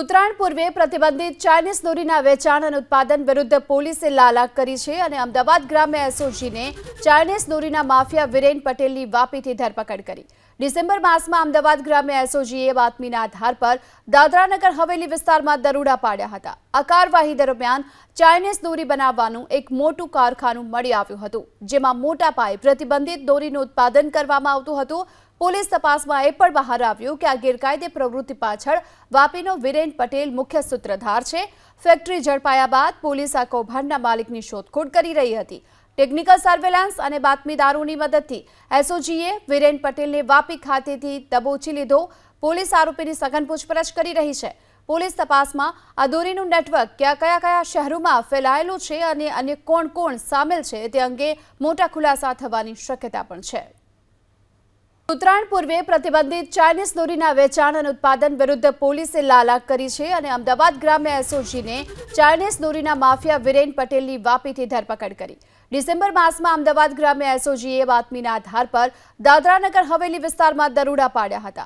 ઉત્તરાયણ પૂર્વે પ્રતિબંધિત ચાઇનીઝ દોરીના વેચાણ અને ઉત્પાદન વિરુદ્ધ પોલીસે લાલાક કરી છે અને અમદાવાદ ગ્રામ્ય એસઓજીને ચાઇનીઝ દોરીના માફિયા વિરેન પટેલની વાપીથી ધરપકડ કરી. ડિસેમ્બર માસમાં અમદાવાદ ગ્રામ્ય એસઓજીએ બાતમીના આધાર પર દાદરાનગર હવેલી વિસ્તારમાં દરોડા પાડ્યા હતા. આ કાર્યવાહી દરમિયાન ચાઇનીઝ દોરી બનાવવાનું એક મોટું કારખાનું મળી આવ્યું હતું, જેમાં મોટા પાયે પ્રતિબંધિત દોરીનું ઉત્પાદન કરવામાં આવતું હતું. પોલીસ તપાસમાં એ પણ બહાર આવ્યું કે આ ગેરકાયદે પ્રવૃત્તિ પાછળ વાપીનો વિરેન પટેલ મુખ્ય સૂત્રધાર છે. ફેક્ટરી ઝડપાયા બાદ પોલીસ આ કૌભાંડના માલિકની શોધખોળ કરી રહી હતી. ટેકનિકલ સર્વેલન્સ અને બાતમીદારોની મદદથી એસઓજીએ વિરેન પટેલને વાપી ખાતેથી દબોચી લીધો. પોલીસ આરોપીની સઘન પૂછપરછ કરી રહી છે. પોલીસ તપાસમાં આ નેટવર્ક કયા કયા કયા શહેરોમાં ફેલાયેલું છે અને અન્ય કોણ કોણ સામેલ છે તે અંગે મોટા ખુલાસા થવાની શક્યતા પણ છે. ઉત્તરાયણ પૂર્વે પ્રતિબંધિત ચાઇનીઝ દોરીના વેચાણ અને ઉત્પાદન વિરુદ્ધ પોલીસે લાલાક કરી છે અને અમદાવાદ ગ્રામ્ય એસઓજીને ચાઇનીઝ દોરીના માફિયા વિરેન પટેલની વાપીથી ધરપકડ કરી. ડિસેમ્બર માસમાં અમદાવાદ ગ્રામ્ય એસઓજીએ બાતમીના આધાર પર દાદરાનગર હવેલી વિસ્તારમાં દરોડા પાડ્યા હતા.